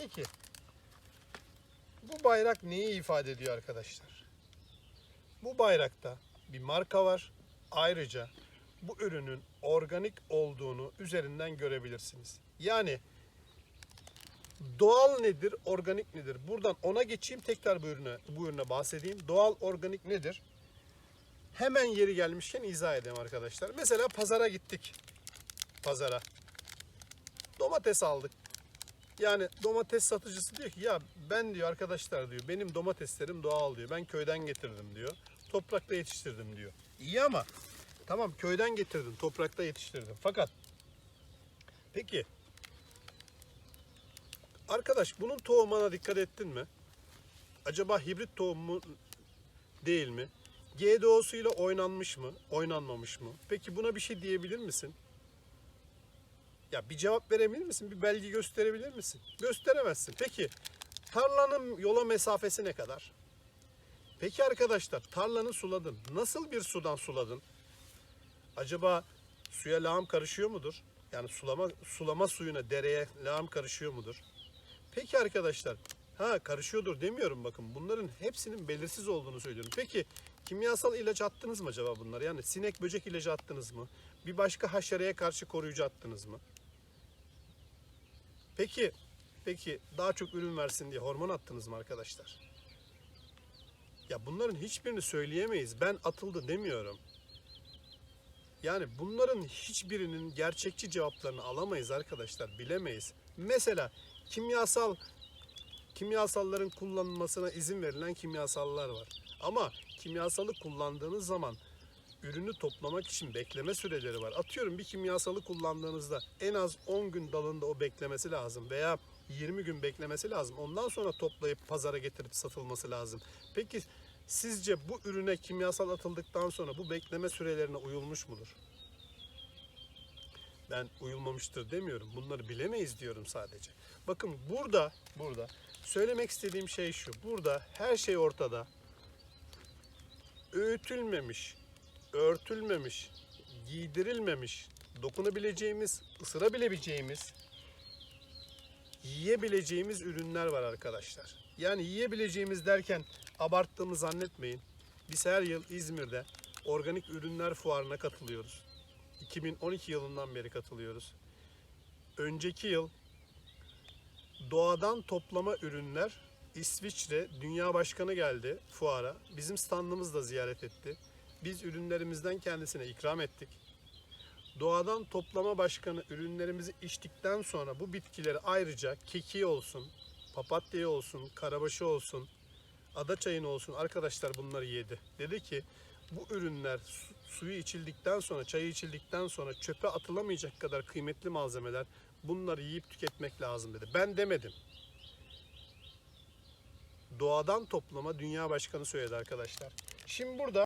Peki. Bu bayrak neyi ifade ediyor arkadaşlar? Bu bayrakta bir marka var. Ayrıca bu ürünün organik olduğunu üzerinden görebilirsiniz. Yani doğal nedir, organik nedir? Buradan ona geçeyim tekrar bu ürüne, bu ürüne bahsedeyim. Doğal, organik nedir? Hemen yeri gelmişken izah edeyim arkadaşlar. Mesela pazara gittik. Pazara. Domates aldık. Yani domates satıcısı diyor ki ya ben diyor arkadaşlar diyor benim domateslerim doğal diyor. Ben köyden getirdim diyor. Toprakta yetiştirdim diyor. İyi ama tamam köyden getirdim toprakta yetiştirdim. Fakat peki arkadaş bunun tohumuna dikkat ettin mi? Acaba hibrit tohum mu değil mi? GDO'suyla oynanmış mı? Oynanmamış mı? Peki buna bir şey diyebilir misin? Ya bir cevap verebilir misin? Bir belge gösterebilir misin? Gösteremezsin. Peki tarlanın yola mesafesi ne kadar? Peki arkadaşlar tarlanı suladın. Nasıl bir sudan suladın? Acaba suya lağım karışıyor mudur? Yani sulama sulama suyuna dereye lağım karışıyor mudur? Peki arkadaşlar ha karışıyordur demiyorum bakın bunların hepsinin belirsiz olduğunu söylüyorum. Peki kimyasal ilaç attınız mı acaba bunlar? Yani sinek böcek ilacı attınız mı? Bir başka haşereye karşı koruyucu attınız mı? Peki, peki daha çok ürün versin diye hormon attınız mı arkadaşlar? Ya bunların hiçbirini söyleyemeyiz. Ben atıldı demiyorum. Yani bunların hiçbirinin gerçekçi cevaplarını alamayız arkadaşlar, bilemeyiz. Mesela kimyasal kimyasalların kullanılmasına izin verilen kimyasallar var. Ama kimyasalı kullandığınız zaman ürünü toplamak için bekleme süreleri var. Atıyorum bir kimyasalı kullandığınızda en az 10 gün dalında o beklemesi lazım veya 20 gün beklemesi lazım. Ondan sonra toplayıp pazara getirip satılması lazım. Peki sizce bu ürüne kimyasal atıldıktan sonra bu bekleme sürelerine uyulmuş mudur? Ben uyulmamıştır demiyorum. Bunları bilemeyiz diyorum sadece. Bakın burada, burada söylemek istediğim şey şu. Burada her şey ortada. Öğütülmemiş, örtülmemiş, giydirilmemiş, dokunabileceğimiz, ısırabileceğimiz, yiyebileceğimiz ürünler var arkadaşlar. Yani yiyebileceğimiz derken abarttığımı zannetmeyin. Biz her yıl İzmir'de organik ürünler fuarına katılıyoruz. 2012 yılından beri katılıyoruz. Önceki yıl doğadan toplama ürünler İsviçre Dünya Başkanı geldi fuara. Bizim standımız da ziyaret etti. Biz ürünlerimizden kendisine ikram ettik. Doğadan toplama başkanı ürünlerimizi içtikten sonra bu bitkileri ayrıca keki olsun, papatya olsun, karabaşı olsun, ada çayını olsun arkadaşlar bunları yedi. Dedi ki bu ürünler su- suyu içildikten sonra, çayı içildikten sonra çöpe atılamayacak kadar kıymetli malzemeler. Bunları yiyip tüketmek lazım dedi. Ben demedim. Doğadan toplama dünya başkanı söyledi arkadaşlar. Şimdi burada